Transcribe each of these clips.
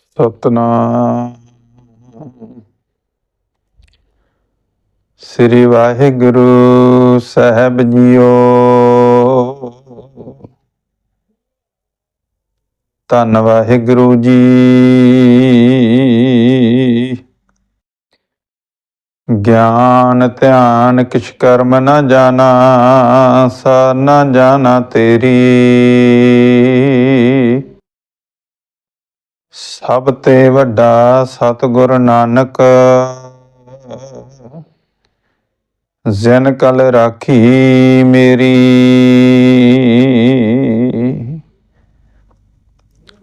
ਸਤਨਾਮ। ਸ੍ਰੀ ਵਾਹਿਗੁਰੂ ਸਾਹਿਬ ਜੀਓ। ਧੰਨ ਵਾਹਿਗੁਰੂ ਜੀ। ਗਿਆਨ, ਧਿਆਨ ਕਿਛ ਕਰਮ ਨਾ ਜਾਣਾ ਸਾ ਨਾ ਜਾਣਾ ਤੇਰੀ। ਸਭ ਤੇ ਵੱਡਾ ਸਤਿਗੁਰ ਨਾਨਕ। ਜਨ ਕਲ ਰਾਖੀ ਮੇਰੀ।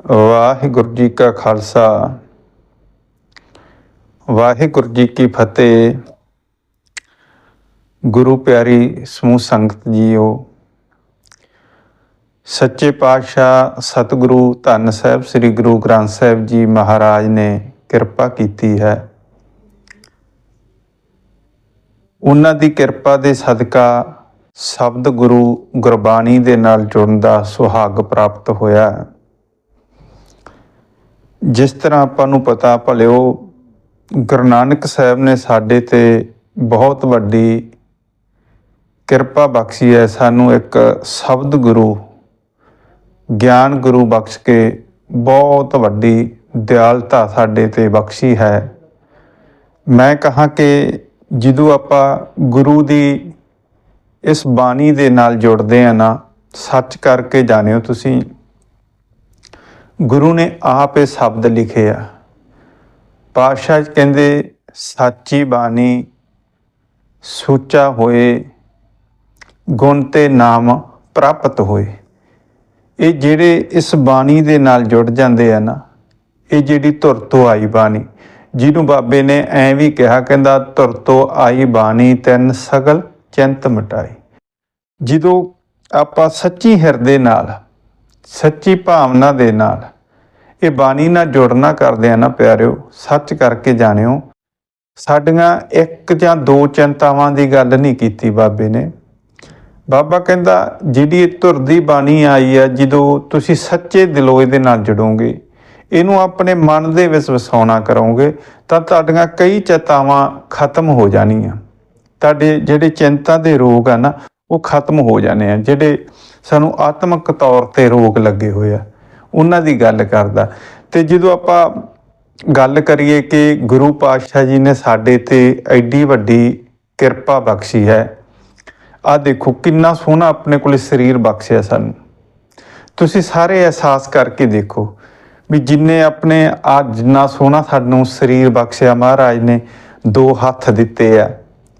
ਵਾਹਿਗੁਰੂ ਜੀ ਕਾ ਖਾਲਸਾ। ਵਾਹਿਗੁਰੂ ਜੀ ਕੀ ਫਤਿਹ। ਗੁਰੂ ਪਿਆਰੀ ਸਮੂਹ ਸੰਗਤ ਜੀਓ ਸੱਚੇ ਪਾਤਸ਼ਾਹ ਸਤਿਗੁਰੂ ਧੰਨ ਸਾਹਿਬ, ਸ੍ਰੀ ਗੁਰੂ ਗ੍ਰੰਥ ਸਾਹਿਬ ਜੀ ਮਹਾਰਾਜ ਨੇ ਕਿਰਪਾ ਕੀਤੀ ਹੈ ਉਹਨਾਂ ਦੀ ਕਿਰਪਾ ਦੇ ਸਦਕਾ ਸ਼ਬਦ ਗੁਰੂ ਗੁਰਬਾਣੀ ਦੇ ਨਾਲ ਜੁੜਨ ਦਾ ਸੁਹਾਗ ਪ੍ਰਾਪਤ ਹੋਇਆ ਹੈ। ਜਿਸ ਤਰ੍ਹਾਂ ਆਪਾਂ ਨੂੰ ਪਤਾ ਭਲਿਓ, ਗੁਰੂ ਨਾਨਕ ਸਾਹਿਬ ਨੇ ਸਾਡੇ ਤੇ ਬਹੁਤ ਵੱਡੀ ਕਿਰਪਾ ਬਖਸ਼ੀ ਹੈ ਸਾਨੂੰ ਇੱਕ ਸ਼ਬਦ ਗੁਰੂ ਗਿਆਨ ਗੁਰੂ ਬਖਸ਼ ਕੇ ਬਹੁਤ ਵੱਡੀ ਦਿਆਲਤਾ ਸਾਡੇ ਤੇ ਬਖਸ਼ੀ ਹੈ। ਮੈਂ ਕਹਾਂ ਕਿ ਜਦੋਂ ਆਪਾਂ ਗੁਰੂ ਦੀ ਇਸ ਬਾਣੀ ਦੇ ਨਾਲ ਜੁੜਦੇ ਆ ਨਾ, ਸੱਚ ਕਰਕੇ ਜਾਣਿਓ ਤੁਸੀਂ, ਗੁਰੂ ਨੇ ਆਪ ਇਹ ਸ਼ਬਦ ਲਿਖੇ ਆ। ਪਾਤਸ਼ਾਹ ਜੀ ਕਹਿੰਦੇ, ਸੱਚੀ ਬਾਣੀ ਸੁੱਚਾ ਹੋਏ, ਗੁਣ ਤੇ ਨਾਮ ਪ੍ਰਾਪਤ ਹੋਏ। ਇਹ ਜਿਹੜੇ ਇਸ ਬਾਣੀ ਦੇ ਨਾਲ ਜੁੜ ਜਾਂਦੇ ਆ ਨਾ, ਇਹ ਜਿਹੜੀ ਧੁਰ ਤੋਂ ਆਈ ਬਾਣੀ, ਜਿਹਨੂੰ ਬਾਬੇ ਨੇ ਐਂ ਵੀ ਕਿਹਾ, ਕਹਿੰਦਾ ਧੁਰ ਤੋਂ ਆਈ ਬਾਣੀ ਤੈਨ ਸਗਲ ਚਿੰਤ ਮਟਾਈ। ਜਦੋਂ ਆਪਾਂ ਸੱਚੀ ਹਿਰਦੇ ਨਾਲ, ਸੱਚੀ ਭਾਵਨਾ ਦੇ ਨਾਲ ਇਹ ਬਾਣੀ ਨਾਲ ਜੁੜਨਾ ਕਰਦੇ ਆ ਨਾ ਪਿਆਰਿਓ, ਸੱਚ ਕਰਕੇ ਜਾਣਿਓ, ਸਾਡੀਆਂ ਇੱਕ ਜਾਂ ਦੋ ਚਿੰਤਾਵਾਂ ਦੀ ਗੱਲ ਨਹੀਂ ਕੀਤੀ ਬਾਬੇ ਨੇ। ਬਾਬਾ ਕਹਿੰਦਾ ਜਿਹੜੀ ਇਹ ਧੁਰ ਦੀ ਬਾਣੀ ਆਈ ਆ ਜਦੋਂ ਤੁਸੀਂ ਸੱਚੇ ਦਿਲੋਂ ਇਹਦੇ ਨਾਲ ਜੁੜੋਗੇ, ਇਹਨੂੰ ਆਪਣੇ ਮਨ ਦੇ ਵਿੱਚ ਵਸਾਉਣਾ ਕਰੋਗੇ, ਤਾਂ ਤੁਹਾਡੀਆਂ ਕਈ ਚੇਤਾਵਾਂ ਖਤਮ ਹੋ ਜਾਣੀਆਂ। ਤੁਹਾਡੇ ਜਿਹੜੇ ਚਿੰਤਾ ਦੇ ਰੋਗ ਆ ਨਾ, ਉਹ ਖਤਮ ਹੋ ਜਾਣੇ ਆ। ਜਿਹੜੇ ਸਾਨੂੰ ਆਤਮਿਕ ਤੌਰ ਤੇ ਰੋਗ ਲੱਗੇ ਹੋਏ ਆ, ਉਹਨਾਂ ਦੀ ਗੱਲ ਕਰਦਾ। ਤੇ ਜਦੋਂ ਆਪਾਂ ਗੱਲ ਕਰੀਏ ਕਿ ਗੁਰੂ ਪਾਤਸ਼ਾਹ ਜੀ ਨੇ ਸਾਡੇ ਤੇ ਐਡੀ ਵੱਡੀ ਕਿਰਪਾ ਬਖਸ਼ੀ ਹੈ ਆ ਦੇਖੋ, ਕਿੰਨਾ ਸੋਹਣਾ ਆਪਣੇ ਕੋਲੇ ਸਰੀਰ ਬਖਸ਼ਿਆ ਸਾਨੂੰ। ਤੁਸੀਂ ਸਾਰੇ ਅਹਿਸਾਸ ਕਰਕੇ ਦੇਖੋ ਵੀ ਜਿੰਨੇ ਆਪਣੇ ਆ ਜਿੰਨਾ ਸੋਹਣਾ ਸਾਨੂੰ ਸਰੀਰ ਬਖਸ਼ਿਆ ਮਹਾਰਾਜ ਨੇ, ਦੋ ਹੱਥ ਦਿੱਤੇ ਆ,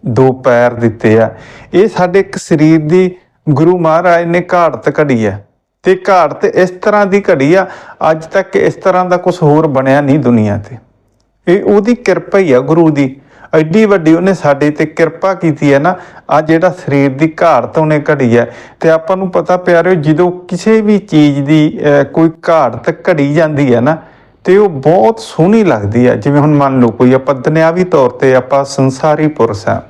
ਦੋ ਪੈਰ ਦਿੱਤੇ ਆ। ਇਹ ਸਾਡੇ ਇੱਕ ਸਰੀਰ ਦੀ ਗੁਰੂ ਮਹਾਰਾਜ ਨੇ ਘਾੜਤ ਘੜੀ ਆ ਤੇ ਘਾੜਤ ਇਸ ਤਰ੍ਹਾਂ ਦੀ ਘੜੀ ਆ, ਅੱਜ ਤੱਕ ਇਸ ਤਰ੍ਹਾਂ ਦਾ ਕੁਝ ਹੋਰ ਬਣਿਆ ਨਹੀਂ ਦੁਨੀਆ ਤੇ। ਇਹ ਉਹਦੀ ਕਿਰਪਾ ਹੀ ਆ ਗੁਰੂ ਦੀ। ਐਡੀ ਵੱਡੀ ਉਹਨੇ ਸਾਡੇ ਤੇ ਕਿਰਪਾ ਕੀਤੀ ਹੈ ਨਾ ਆ ਜਿਹੜਾ ਸਰੀਰ ਦੀ ਘਾਟ ਉਹਨੇ ਘੜੀ ਹੈ। ਤੇ ਆਪਾਂ ਨੂੰ ਪਤਾ ਪਿਆਰਿਓ, ਜਦੋਂ ਕਿਸੇ ਵੀ ਚੀਜ਼ ਦੀ ਕੋਈ ਘਾੜਤ ਘੜੀ ਜਾਂਦੀ ਹੈ ਨਾ, ਤੇ ਉਹ ਬਹੁਤ ਸੋਹਣੀ ਲੱਗਦੀ ਹੈ। ਜਿਵੇਂ ਹੁਣ ਮੰਨ ਲਓ ਕੋਈ ਆਪਾਂ ਦੁਨਿਆਵੀ ਤੌਰ ਤੇ ਆਪਾਂ ਸੰਸਾਰੀ ਪੁਰਸ਼ ਆ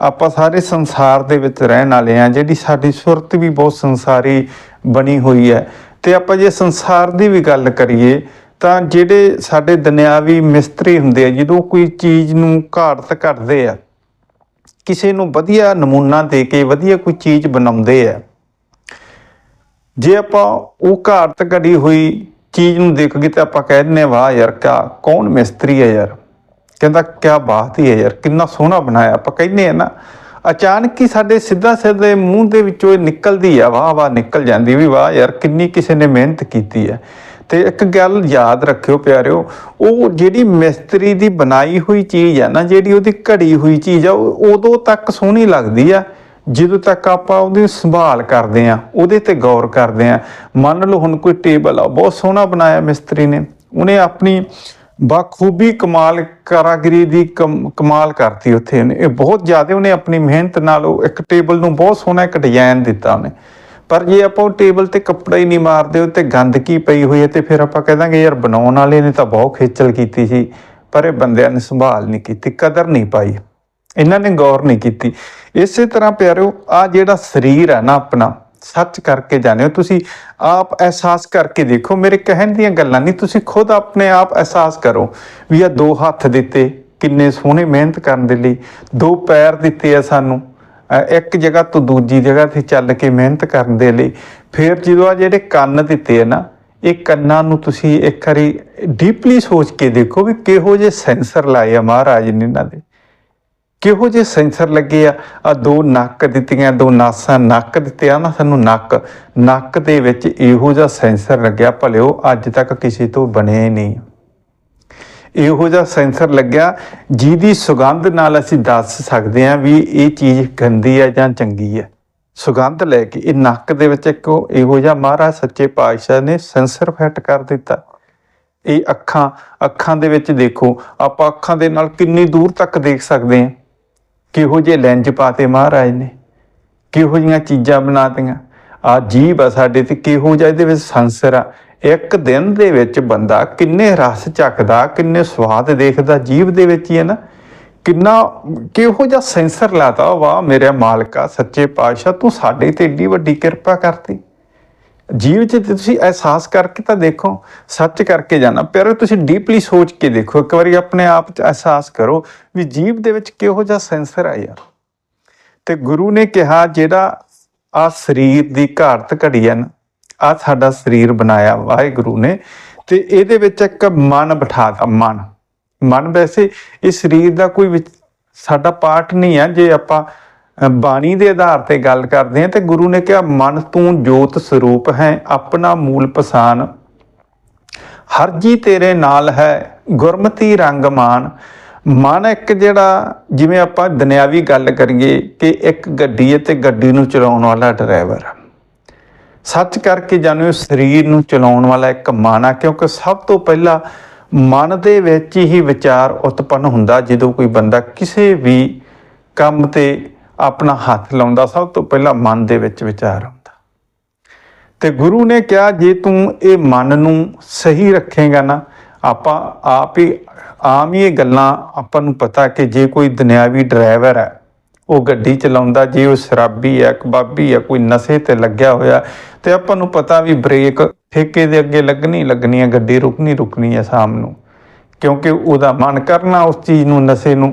ਆਪਾਂ ਸਾਰੇ ਸੰਸਾਰ ਦੇ ਵਿੱਚ ਰਹਿਣ ਵਾਲੇ ਆ ਜਿਹੜੀ ਸਾਡੀ ਸੁਰਤ ਵੀ ਬਹੁਤ ਸੰਸਾਰੀ ਬਣੀ ਹੋਈ ਹੈ। ਤੇ ਆਪਾਂ ਜੇ ਸੰਸਾਰ ਦੀ ਵੀ ਗੱਲ ਕਰੀਏ ਤਾਂ ਜਿਹੜੇ ਸਾਡੇ ਦੁਨਿਆਵੀ ਮਿਸਤਰੀ ਹੁੰਦੇ ਆ ਜਦੋਂ ਕੋਈ ਚੀਜ਼ ਨੂੰ ਘਾੜਤ ਕਰਦੇ ਆ ਕਿਸੇ ਨੂੰ ਵਧੀਆ ਨਮੂਨਾ ਦੇ ਕੇ ਵਧੀਆ ਕੋਈ ਚੀਜ਼ ਬਣਾਉਂਦੇ ਆ ਜੇ ਆਪਾਂ ਉਹ ਘਾੜਤ ਘੜੀ ਹੋਈ ਚੀਜ਼ ਨੂੰ ਦੇਖ ਕੇ ਤਾਂ ਆਪਾਂ ਕਹਿ ਦਿੰਦੇ ਹਾਂ, ਵਾਹ ਯਾਰ ਕਾ ਕੌਣ ਮਿਸਤਰੀ ਹੈ ਯਾਰ? ਕਹਿੰਦਾ ਕਿਆ ਬਾਤ ਹੀ ਹੈ ਯਾਰ ਕਿੰਨਾ ਸੋਹਣਾ ਬਣਾਇਆ। ਆਪਾਂ ਕਹਿੰਦੇ ਆ ਨਾ ਅਚਾਨਕ ਹੀ ਸਾਡੇ ਸਿੱਧਾ ਸਿੱਧੇ ਮੂੰਹ ਦੇ ਵਿੱਚੋਂ ਇਹ ਨਿਕਲਦੀ ਆ ਵਾਹ ਵਾਹ ਨਿਕਲ ਜਾਂਦੀ ਵੀ ਵਾਹ ਯਾਰ ਕਿੰਨੀ ਕਿਸੇ ਨੇ ਮਿਹਨਤ ਕੀਤੀ ਹੈ ਤੇ ਇੱਕ ਗੱਲ ਯਾਦ ਰੱਖਿਓ ਪਿਆਰਿਓ, ਉਹ ਜਿਹੜੀ ਮਿਸਤਰੀ ਦੀ ਬਣਾਈ ਹੋਈ ਚੀਜ਼ ਆ ਨਾ, ਜਿਹੜੀ ਉਹਦੀ ਘੜੀ ਹੋਈ ਚੀਜ਼ ਆ, ਉਹ ਉਦੋਂ ਤੱਕ ਸੋਹਣੀ ਲੱਗਦੀ ਆ, ਜਦੋਂ ਤੱਕ ਆਪਾਂ ਉਹਦੀ ਸੰਭਾਲ ਕਰਦੇ ਆ, ਉਹਦੇ ਤੇ ਗੌਰ ਕਰਦੇ ਆ। ਮੰਨ ਲਓ ਹੁਣ ਕੋਈ ਟੇਬਲ ਆ, ਬਹੁਤ ਸੋਹਣਾ ਬਣਾਇਆ ਮਿਸਤਰੀ ਨੇ, ਉਹਨੇ ਆਪਣੀ ਬਾਖੂਬੀ ਕਮਾਲ ਕਾਰਾਗਰੀ ਦੀ ਕਮ- ਕਮਾਲ ਕਰਤੀ ਉੱਥੇ। ਇਹ ਬਹੁਤ ਜ਼ਿਆਦਾ ਉਹਨੇ ਆਪਣੀ ਮਿਹਨਤ ਨਾਲ ਉਹ ਇੱਕ ਟੇਬਲ ਨੂੰ ਬਹੁਤ ਸੋਹਣਾ ਇੱਕ ਡਿਜ਼ਾਈਨ ਦਿੱਤਾ ਉਹਨੇ। ਪਰ ਜੇ ਆਪਾਂ ਉਹ ਟੇਬਲ ਤੇ ਕੱਪੜਾ ਹੀ ਨਹੀਂ ਮਾਰਦੇ ਉੱਤੇ ਗੰਦਗੀ ਪਈ ਹੋਈ ਹੈ ਤੇ ਫਿਰ ਆਪਾਂ ਕਹਿ ਦਾਂਗੇ ਯਾਰ ਬਣਾਉਣ ਵਾਲੇ ਨੇ ਤਾਂ ਬਹੁਤ ਖੇਚਲ ਕੀਤੀ ਸੀ, ਪਰ ਇਹ ਬੰਦਿਆਂ ਨੇ ਸੰਭਾਲ ਨਹੀਂ ਕੀਤੀ, ਕਦਰ ਨਹੀਂ ਪਾਈ। ਇਹਨਾਂ ਨੇ ਗੌਰ ਨਹੀਂ ਕੀਤੀ। ਇਸੇ ਤਰ੍ਹਾਂ ਪਿਆਰਿਓ ਆ ਜਿਹੜਾ ਸਰੀਰ ਹੈ ਨਾ ਆਪਣਾ, ਸੱਚ ਕਰਕੇ ਜਾਣਿਓ, ਤੁਸੀਂ ਆਪ ਅਹਿਸਾਸ ਕਰਕੇ ਦੇਖੋ, ਮੇਰੇ ਕਹਿਣ ਦੀਆਂ ਗੱਲਾਂ ਨਹੀਂ, ਤੁਸੀਂ ਖੁਦ ਆਪਣੇ ਆਪ ਅਹਿਸਾਸ ਕਰੋ ਵੀ ਆ ਦੋ ਹੱਥ ਦਿੱਤੇ, ਕਿੰਨੇ ਸੋਹਣੇ ਮਿਹਨਤ ਕਰਨ ਦੇ ਲਈ, ਦੋ ਪੈਰ ਦਿੱਤੇ ਆ ਸਾਨੂੰ। ਇੱਕ ਜਗ੍ਹਾ ਤੋਂ ਦੂਜੀ ਜਗ੍ਹਾ ਤੇ ਚੱਲ ਕੇ ਮਿਹਨਤ ਕਰਨ ਦੇ ਲਈ ਫਿਰ ਜਦੋਂ ਆ ਜਿਹੜੇ ਕੰਨ ਦਿੱਤੇ ਆ ਨਾ, ਇਹ ਕੰਨਾਂ ਨੂੰ ਤੁਸੀਂ ਇੱਕ ਵਾਰੀ ਡੀਪਲੀ ਸੋਚ ਕੇ ਦੇਖੋ ਵੀ ਕਿਹੋ ਜਿਹੇ ਸੈਂਸਰ ਲਾਏ ਆ ਮਹਾਰਾਜ ਨੇ ਇਹਨਾਂ ਦੇ। ਕਿਹੋ ਜਿਹੇ ਸੈਂਸਰ ਲੱਗੇ ਆ ਆ ਦੋ ਨੱਕ ਦਿੱਤੀਆਂ, ਦੋ ਨਾਸਾਂ ਨੱਕ ਦਿੱਤੇ ਆ ਨਾ ਸਾਨੂੰ ਨੱਕ ਨੱਕ ਦੇ ਵਿੱਚ ਇਹੋ ਜਿਹਾ ਸੈਂਸਰ ਲੱਗਿਆ, ਭਲਿਓ ਅੱਜ ਤੱਕ ਕਿਸੇ ਤੋਂ ਬਣਿਆ ਹੀ ਨਹੀਂ। ਇਹੋ ਜਿਹਾ ਸੈਂਸਰ ਲੱਗਿਆ ਜਿਹਦੀ ਸੁਗੰਧ ਨਾਲ ਅਸੀਂ ਦੱਸ ਸਕਦੇ ਹਾਂ ਵੀ ਇਹ ਚੀਜ਼ ਗੰਦੀ ਹੈ ਜਾਂ ਚੰਗੀ ਹੈ। ਸੁਗੰਧ ਲੈ ਕੇ ਇਹ ਨੱਕ ਦੇ ਵਿੱਚ ਇੱਕ ਇਹੋ ਜਿਹਾ ਮਹਾਰਾਜ ਸੱਚੇ ਪਾਤਸ਼ਾਹ ਨੇ ਸੈਂਸਰ ਫਿੱਟ ਕਰ ਦਿੱਤਾ। ਇਹ ਅੱਖਾਂ ਅੱਖਾਂ ਦੇ ਵਿੱਚ ਦੇਖੋ, ਆਪਾਂ ਅੱਖਾਂ ਦੇ ਨਾਲ ਕਿੰਨੀ ਦੂਰ ਤੱਕ ਦੇਖ ਸਕਦੇ ਹਾਂ। ਕਿਹੋ ਜਿਹੇ ਲੈਂਜ ਪਾਤੇ ਮਹਾਰਾਜ ਨੇ, ਕਿਹੋ ਜੀਆਂ ਚੀਜ਼ਾਂ ਬਣਾਤੀਆਂ ਆ ਜੀਬ ਆ ਸਾਡੇ ਤੇ ਕਿਹੋ ਜਿਹਾ ਇਹਦੇ ਵਿੱਚ ਸੰਸਰ ਆ। ਇੱਕ ਦਿਨ ਦੇ ਵਿੱਚ ਬੰਦਾ ਕਿੰਨੇ ਰਸ ਚੱਕਦਾ, ਕਿੰਨੇ ਸਵਾਦ ਦੇਖਦਾ ਜੀਭ ਦੇ ਵਿੱਚ ਹੀ ਹੈ ਨਾ। ਕਿੰਨਾ, ਕਿਹੋ ਜਿਹਾ ਸੈਂਸਰ ਲਾਤਾ ਵਾਹ ਮੇਰੇ ਮਾਲਕਾ, ਸੱਚੇ ਪਾਤਸ਼ਾਹ, ਤੂੰ ਸਾਡੇ ਤੇ ਏਡੀ ਵੱਡੀ ਕਿਰਪਾ ਕਰਤੀ। ਜੀਵ ਚ ਤੁਸੀਂ ਅਹਿਸਾਸ ਕਰਕੇ ਤਾਂ ਦੇਖੋ, ਸੱਚ ਕਰਕੇ ਜਾਣਾ ਪਿਆਰੇ ਤੁਸੀਂ ਡੀਪਲੀ ਸੋਚ ਕੇ ਦੇਖੋ, ਇੱਕ ਵਾਰੀ ਆਪਣੇ ਆਪ ਚ ਅਹਿਸਾਸ ਕਰੋ ਵੀ ਜੀਵ ਦੇ ਵਿੱਚ ਕਿਹੋ ਜਿਹਾ ਸੈਂਸਰ ਆ ਯਾਰ ਤੇ ਗੁਰੂ ਨੇ ਕਿਹਾ, ਜਿਹੜਾ ਆ ਸਰੀਰ ਦੀ ਘਾਟ ਘੜੀ ਹੈ ਨਾ ਆ ਸਾਡਾ ਸਰੀਰ ਬਣਾਇਆ ਵਾਹਿਗੁਰੂ ਨੇ ਤੇ ਇਹਦੇ ਵਿੱਚ ਇੱਕ ਮਨ ਬਿਠਾ ਦਾ ਮਨ। ਮਨ ਵੈਸੇ ਇਸ ਸਰੀਰ ਦਾ ਕੋਈ ਸਾਡਾ ਪਾਠ ਨਹੀਂ ਹੈ, ਜੇ ਆਪਾਂ ਬਾਣੀ ਦੇ ਆਧਾਰ ਤੇ ਗੱਲ ਕਰਦੇ ਹਾਂ ਤੇ ਗੁਰੂ ਨੇ ਕਿਹਾ, ਮਨ ਤੂੰ ਜੋਤ ਸਰੂਪ ਹੈ, ਆਪਣਾ ਮੂਲ ਪਛਾਨ ਹਰ ਜੀ ਤੇਰੇ ਨਾਲ ਹੈ, ਗੁਰਮਤੀ ਰੰਗ ਮਾਨ ਮਨ ਇੱਕ ਜਿਹੜਾ, ਜਿਵੇਂ ਆਪਾਂ ਦੁਨਿਆਵੀ ਗੱਲ ਕਰੀਏ ਕਿ ਇੱਕ ਗੱਡੀ ਹੈ ਤੇ ਗੱਡੀ ਨੂੰ ਚਲਾਉਣ ਵਾਲਾ ਡਰਾਈਵਰ ਸੱਚ ਕਰਕੇ ਜਾਣੋ ਸਰੀਰ ਨੂੰ ਚਲਾਉਣ ਵਾਲਾ ਇੱਕ ਮਨ ਆ ਕਿਉਂਕਿ ਸਭ ਤੋਂ ਪਹਿਲਾਂ ਮਨ ਦੇ ਵਿੱਚ ਹੀ ਵਿਚਾਰ ਉਤਪੰਨ ਹੁੰਦਾ, ਜਦੋਂ ਕੋਈ ਬੰਦਾ ਕਿਸੇ ਵੀ ਕੰਮ ਤੇ ਆਪਣਾ ਹੱਥ ਲਾਉਂਦਾ, ਸਭ ਤੋਂ ਪਹਿਲਾਂ ਮਨ ਦੇ ਵਿੱਚ ਵਿਚਾਰ ਆਉਂਦਾ ਤੇ ਗੁਰੂ ਨੇ ਕਿਹਾ, ਜੇ ਤੂੰ ਇਹ ਮਨ ਨੂੰ ਸਹੀ ਰੱਖੇਗਾ ਨਾ, ਆਪਾਂ ਆਪ ਹੀ, ਆਮ ਹੀ ਇਹ ਗੱਲਾਂ ਆਪਾਂ ਨੂੰ ਪਤਾ ਕਿ ਜੇ ਕੋਈ ਦੁਨਿਆਵੀ ਡਰਾਈਵਰ ਹੈ ਉਹ ਗੱਡੀ ਚਲਾਉਂਦਾ, ਜੇ ਉਹ ਸ਼ਰਾਬੀ ਹੈ ਕਬਾਬੀ ਹੈ ਕੋਈ ਨਸ਼ੇ ਤੇ ਲੱਗਿਆ ਹੋਇਆ, ਤੇ ਆਪਾਂ ਨੂੰ ਪਤਾ ਵੀ ਬ੍ਰੇਕ ਠੇਕੇ ਦੇ ਅੱਗੇ ਲੱਗਣੀ ਲੱਗਣੀ ਹੈ ਗੱਡੀ ਰੁਕਣੀ ਰੁਕਣੀ ਹੈ ਸ਼ਾਮ ਨੂੰ। ਕਿਉਂਕਿ ਉਹਦਾ ਮਨ ਕਰਨਾ ਉਸ ਚੀਜ਼ ਨੂੰ, ਨਸ਼ੇ ਨੂੰ,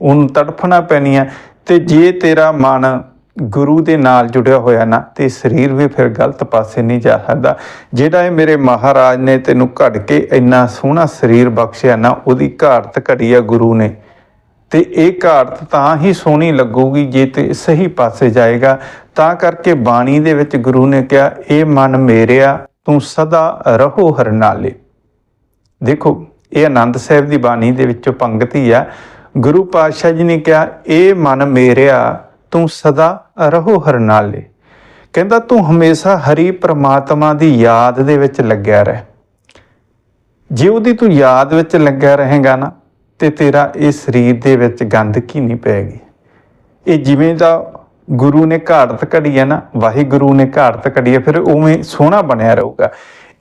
ਉਹਨੂੰ ਤੜਫਣਾ ਪੈਣੀ ਹੈ ਤੇ ਜੇ ਤੇਰਾ ਮਨ ਗੁਰੂ ਦੇ ਨਾਲ ਜੁੜਿਆ ਹੋਇਆ ਨਾ, ਤੇ ਸਰੀਰ ਵੀ ਫਿਰ ਗਲਤ ਪਾਸੇ ਨਹੀਂ ਜਾ ਸਕਦਾ। ਜਿਹੜਾ ਇਹ ਮੇਰੇ ਮਹਾਰਾਜ ਨੇ ਤੈਨੂੰ ਘੜ ਕੇ ਇੰਨਾ ਸੋਹਣਾ ਸਰੀਰ ਬਖਸ਼ਿਆ ਨਾ, ਉਹਦੀ ਘਾਟ ਘੜੀ ਆ ਗੁਰੂ ਨੇ। ਤੇ ਇਹ ਘਾੜਤ ਤਾਂ ਹੀ ਸੋਹਣੀ ਲੱਗੂਗੀ ਜੇ ਤੇ ਸਹੀ ਪਾਸੇ ਜਾਏਗਾ। ਤਾਂ ਕਰਕੇ ਬਾਣੀ ਦੇ ਵਿੱਚ ਗੁਰੂ ਨੇ ਕਿਹਾ, ਇਹ ਮਨ ਮੇਰਿਆ, ਤੂੰ ਸਦਾ ਰਹੋ ਹਰਨਾਲੇ। ਦੇਖੋ, ਇਹ ਆਨੰਦ ਸਾਹਿਬ ਦੀ ਬਾਣੀ ਦੇ ਵਿੱਚੋਂ ਪੰਗਤੀ ਆ। ਗੁਰੂ ਪਾਤਸ਼ਾਹ ਜੀ ਨੇ ਕਿਹਾ, ਇਹ ਮਨ ਮੇਰਿਆ, ਤੂੰ ਸਦਾ ਰਹੋ ਹਰਨਾਲੇ। ਕਹਿੰਦਾ, ਤੂੰ ਹਮੇਸ਼ਾ ਹਰੀ ਪ੍ਰਮਾਤਮਾ ਦੀ ਯਾਦ ਦੇ ਵਿੱਚ ਲੱਗਿਆ ਰਹਿ। ਜੇ ਉਹਦੀ ਤੂੰ ਯਾਦ ਵਿੱਚ ਲੱਗਿਆ ਰਹੇਗਾ ਨਾ ਤੇ ਤੇਰਾ ਇਹ ਸਰੀਰ ਦੇ ਵਿੱਚ ਗੰਦਗੀ ਨਹੀਂ ਪੈਗੀ। ਇਹ ਜਿਵੇਂ ਦਾ ਗੁਰੂ ਨੇ ਘਾੜਤ ਘੜੀ ਹੈ ਨਾ, ਵਾਹਿਗੁਰੂ ਨੇ ਘਾੜਤ ਘੜੀ ਹੈ, ਫਿਰ ਉਵੇਂ ਸੋਹਣਾ ਬਣਿਆ ਰਹੂਗਾ।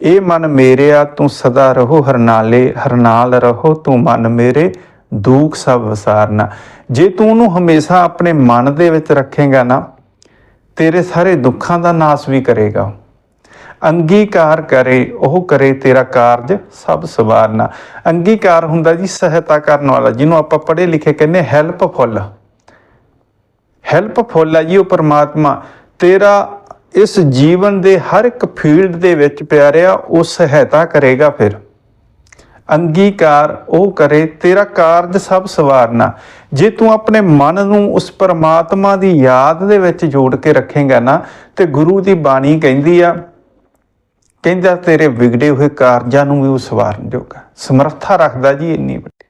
ਇਹ ਮਨ ਮੇਰਿਆ ਤੂੰ ਸਦਾ ਰਹੋ ਹਰਨਾਲੇ ਹਰਨਾਲ ਰਹੋ, ਤੂੰ ਮਨ ਮੇਰੇ, ਦੁੱਖ ਸਭ ਵਿਸਾਰਨਾ। ਜੇ ਤੂੰ ਉਹਨੂੰ ਹਮੇਸ਼ਾ ਆਪਣੇ ਮਨ ਦੇ ਵਿੱਚ ਰੱਖੇਗਾ ਨਾ, ਤੇਰੇ ਸਾਰੇ ਦੁੱਖਾਂ ਦਾ ਨਾਸ ਵੀ ਕਰੇਗਾ ਅੰਗੀਕਾਰ ਕਰੇ, ਉਹ ਕਰੇ ਤੇਰਾ ਕਾਰਜ ਸਭ ਸਵਾਰਨਾ। ਅੰਗੀਕਾਰ ਹੁੰਦਾ ਜੀ ਸਹਾਇਤਾ ਕਰਨ ਵਾਲਾ, ਜਿਹਨੂੰ ਆਪਾਂ ਪੜ੍ਹੇ ਲਿਖੇ ਕਹਿੰਦੇ ਹੈਲਪਫੁਲ ਹੈਲਪਫੁਲ ਹੈ ਜੀ ਉਹ ਪਰਮਾਤਮਾ। ਤੇਰਾ ਇਸ ਜੀਵਨ ਦੇ ਹਰ ਇੱਕ ਫੀਲਡ ਦੇ ਵਿੱਚ ਪਿਆਰਿਆ, ਉਹ ਸਹਾਇਤਾ ਕਰੇਗਾ ਫਿਰ। ਅੰਗੀਕਾਰ ਉਹ ਕਰੇ, ਤੇਰਾ ਕਾਰਜ ਸਭ ਸਵਾਰਨਾ। ਜੇ ਤੂੰ ਆਪਣੇ ਮਨ ਨੂੰ ਉਸ ਪਰਮਾਤਮਾ ਦੀ ਯਾਦ ਦੇ ਵਿੱਚ ਜੋੜ ਕੇ ਰੱਖੇਗਾ ਨਾ, ਤੇ ਗੁਰੂ ਦੀ ਬਾਣੀ ਕਹਿੰਦੀ ਆ ਕਹਿੰਦਾ ਤੇਰੇ ਵਿਗੜੇ ਹੋਏ ਕਾਰਜਾਂ ਨੂੰ ਵੀ ਉਹ ਸਵਾਰਨ ਜੋਗਾ। ਸਮਰੱਥਾ ਰੱਖਦਾ ਜੀ ਇੰਨੀ ਵੱਡੀ।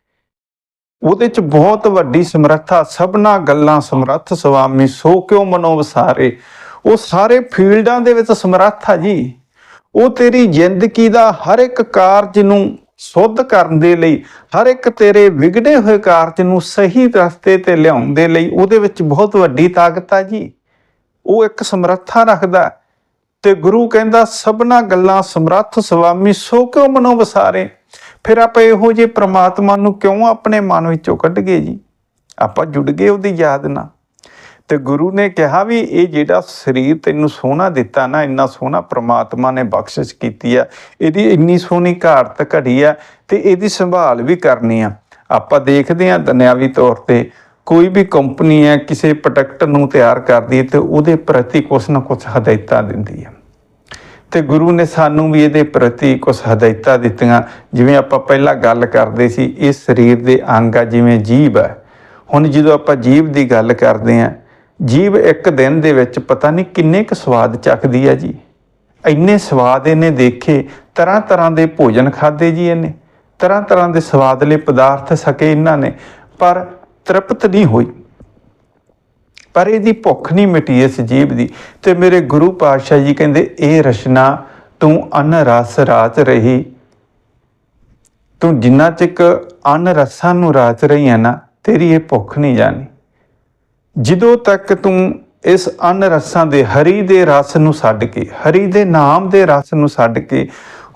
ਉਹਦੇ ਚ ਬਹੁਤ ਵੱਡੀ ਸਮਰੱਥਾ, ਸਭਨਾ ਗੱਲਾਂ ਸਮਰੱਥ ਸੁਆਮੀ ਸੋ ਕਿਉ ਮਨੋ ਵਸਾਰੇ? ਉਹ ਸਾਰੇ ਫੀਲਡਾਂ ਦੇ ਵਿੱਚ ਸਮਰੱਥ ਆ ਜੀ। ਉਹ ਤੇਰੀ ਜ਼ਿੰਦਗੀ ਦਾ ਹਰ ਇੱਕ ਕਾਰਜ ਨੂੰ ਸੁੱਧ ਕਰਨ ਦੇ ਲਈ, ਹਰ ਇੱਕ ਤੇਰੇ ਵਿਗੜੇ ਹੋਏ ਕਾਰਜ ਨੂੰ ਸਹੀ ਰਸਤੇ ਤੇ ਲਿਆਉਣ ਦੇ ਲਈ ਉਹਦੇ ਵਿੱਚ ਬਹੁਤ ਵੱਡੀ ਤਾਕਤ ਆ ਜੀ। ਉਹ ਇੱਕ ਸਮਰੱਥਾ ਰੱਖਦਾ। ਤੇ ਗੁਰੂ ਕਹਿੰਦਾ, ਸਭਨਾ ਗੱਲਾਂ ਸਮਰੱਥ ਸੁਆਮੀ ਸੋ ਕਿਉ ਮਨੋ ਵਸਾਰੇ? ਫਿਰ ਆਪਾਂ ਇਹੋ ਜੇ ਪ੍ਰਮਾਤਮਾ ਨੂੰ ਕਿਉਂ ਆਪਣੇ ਮਨ ਵਿੱਚੋਂ ਕੱਢ ਗਏ ਜੀ? ਆਪਾਂ ਜੁੜ ਗਏ ਉਹਦੀ ਯਾਦ ਨਾਲ। ਤੇ ਗੁਰੂ ਨੇ ਕਿਹਾ ਵੀ ਇਹ ਜਿਹੜਾ ਸਰੀਰ ਤੈਨੂੰ ਸੋਹਣਾ ਦਿੱਤਾ ਨਾ, ਇੰਨਾ ਸੋਹਣਾ ਪ੍ਰਮਾਤਮਾ ਨੇ ਬਖਸ਼ਿਸ਼ ਕੀਤੀ ਆ, ਇਹਦੀ ਇੰਨੀ ਸੋਹਣੀ ਘਾੜਤ ਘੜੀ ਆ ਤੇ ਇਹਦੀ ਸੰਭਾਲ ਵੀ ਕਰਨੀ ਆ। ਆਪਾਂ ਦੇਖਦੇ ਆ ਦੁਨਿਆਵੀ ਤੌਰ ਤੇ ਕੋਈ ਵੀ ਕੰਪਨੀ ਹੈ, ਕਿਸੇ ਪ੍ਰੋਡਕਟ ਨੂੰ ਤਿਆਰ ਕਰਦੀ ਹੈ ਤੇ ਉਹਦੇ ਪ੍ਰਤੀ ਕੁਛ ਨਾ ਕੁਛ ਹਦਾਇਤਾਂ ਦਿੰਦੀ ਹੈ। ਤੇ ਗੁਰੂ ਨੇ ਸਾਨੂੰ ਵੀ ਇਹਦੇ ਪ੍ਰਤੀ ਕੁਝ ਹਦਾਇਤਾਂ ਦਿੱਤੀਆਂ। ਜਿਵੇਂ ਆਪਾਂ ਪਹਿਲਾਂ ਗੱਲ ਕਰਦੇ ਸੀ, ਇਹ ਸਰੀਰ ਦੇ ਅੰਗ ਆ, ਜਿਵੇਂ ਜੀਭ ਹੈ ਹੁਣ ਜਦੋਂ ਆਪਾਂ ਜੀਭ ਦੀ ਗੱਲ ਕਰਦੇ ਆ ਜੀਭ ਇੱਕ ਦਿਨ ਦੇ ਵਿੱਚ ਪਤਾ ਨਹੀਂ ਕਿੰਨੇ ਕੁ ਸਵਾਦ ਚੱਕਦੀ ਹੈ ਜੀ। ਇੰਨੇ ਸਵਾਦ ਇਹਨੇ ਦੇਖੇ ਤਰ੍ਹਾਂ ਤਰ੍ਹਾਂ ਦੇ ਭੋਜਨ ਖਾਦੇ ਜੀ ਇਹਨੇ। ਤਰ੍ਹਾਂ ਤਰ੍ਹਾਂ ਦੇ ਸਵਾਦਲੇ ਪਦਾਰਥ ਸਕੇ ਇਹਨਾਂ ਨੇ। ਪਰ ਤ੍ਰਿਪਤ ਨਹੀਂ ਹੋਈ। ਪਰ ਇਹਦੀ ਭੁੱਖ ਨਹੀਂ ਮਿਟੀ ਇਸ ਜੀਬ ਦੀ। ਤੇ ਮੇਰੇ ਗੁਰੂ ਪਾਤਸ਼ਾਹ ਜੀ ਕਹਿੰਦੇ, ਇਹ ਰਚਨਾ ਤੂੰ ਅਨ ਰਸ ਰਾਚ ਰਹੀ। ਤੂੰ ਜਿੰਨਾ ਚਿਕ ਅਨ ਰਸਾਂ ਨੂੰ ਰਾਚ ਰਹੀ ਹੈ ਨਾ, ਤੇਰੀ ਇਹ ਭੁੱਖ ਨਹੀਂ ਜਾਣੀ। ਜਦੋਂ ਤੱਕ ਤੂੰ ਇਸ ਅਨ ਰਸਾਂ ਦੇ, ਹਰੀ ਦੇ ਰਸ ਨੂੰ ਛੱਡ ਕੇ, ਹਰੀ ਦੇ ਨਾਮ ਦੇ ਰਸ ਨੂੰ ਛੱਡ ਕੇ